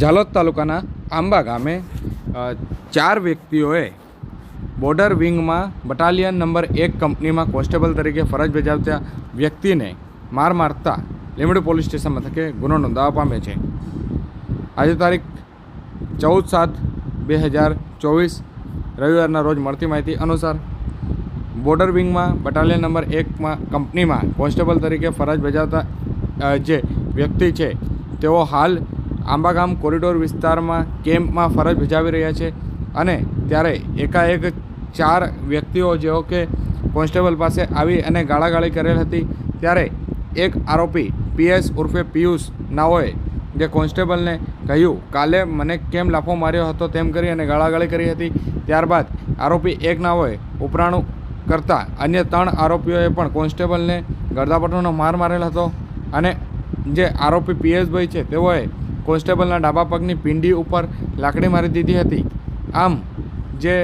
ઝાલોદ તાલુકાના આંબા ગામે ચાર વ્યક્તિઓએ બોર્ડર વિંગમાં બટાલિયન નંબર એક કંપનીમાં કોન્સ્ટેબલ તરીકે ફરજ બજાવતા વ્યક્તિને માર મારતા લીમડી પોલીસ સ્ટેશન મથકે ગુનો નોંધાવવા પામે છે. આજે તારીખ ચૌદ સાત બે હજાર ચોવીસ, રવિવારના રોજ મળતી માહિતી અનુસાર બોર્ડર વિંગમાં બટાલિયન નંબર એકમાં કંપનીમાં કોન્સ્ટેબલ તરીકે ફરજ બજાવતા જે વ્યક્તિ છે, તેઓ હાલ આંબાગામ કોરિડોર વિસ્તારમાં કેમ્પમાં ફરજ બજાવી રહ્યા છે અને ત્યારે એકાએક ચાર વ્યક્તિઓ જેઓ કે કોન્સ્ટેબલ પાસે આવી અને ગાળાગાળી કરેલ હતી, ત્યારે એક આરોપી પીએસ ઉર્ફે પિયુષ નાઓએ જે કોન્સ્ટેબલને કહ્યું, કાલે મને કેમ લાફો માર્યો હતો તેમ કરી અને ગાળાગાળી કરી હતી. ત્યારબાદ આરોપી એક નાઓએ ઉપરાણું કરતા અન્ય ત્રણ આરોપીઓએ પણ કોન્સ્ટેબલને ગરદાપટોનો માર મારેલ હતો અને જે આરોપી પીએસભાઈ છે તેઓએ કોન્સ્ટેબલના ડાબા પગની પિંડી ઉપર લાકડી મારી દીધી હતી. આમ, જે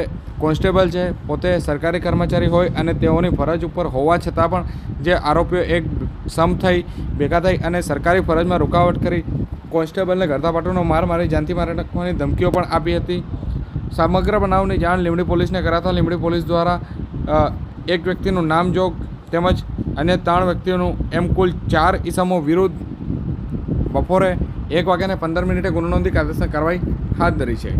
કોન્સ્ટેબલ છે, પોતે સરકારી કર્મચારી હોય અને તેઓની ફરજ ઉપર હોવા છતાં પણ જે આરોપીઓ એક સમ થઈ, ભેગા થઈ અને સરકારી ફરજમાં રૂકાવટ કરી, કોન્સ્ટેબલને ગરદાપાટોનો માર મારી, જાનથી મારી નાખવાની ધમકીઓ પણ આપી હતી. સમગ્ર બનાવની જાણ લીમડી પોલીસને કરાતા લીમડી પોલીસ દ્વારા એક વ્યક્તિનું નામજોગ તેમજ અન્ય ત્રણ વ્યક્તિઓનું એમ કુલ ચાર ઈસમો વિરુદ્ધ બપોરે એક વાગ્યાને પંદર મિનિટે ગુનો નોંધી કાયદેસર કાર્યવાહી હાથ ધરી છે.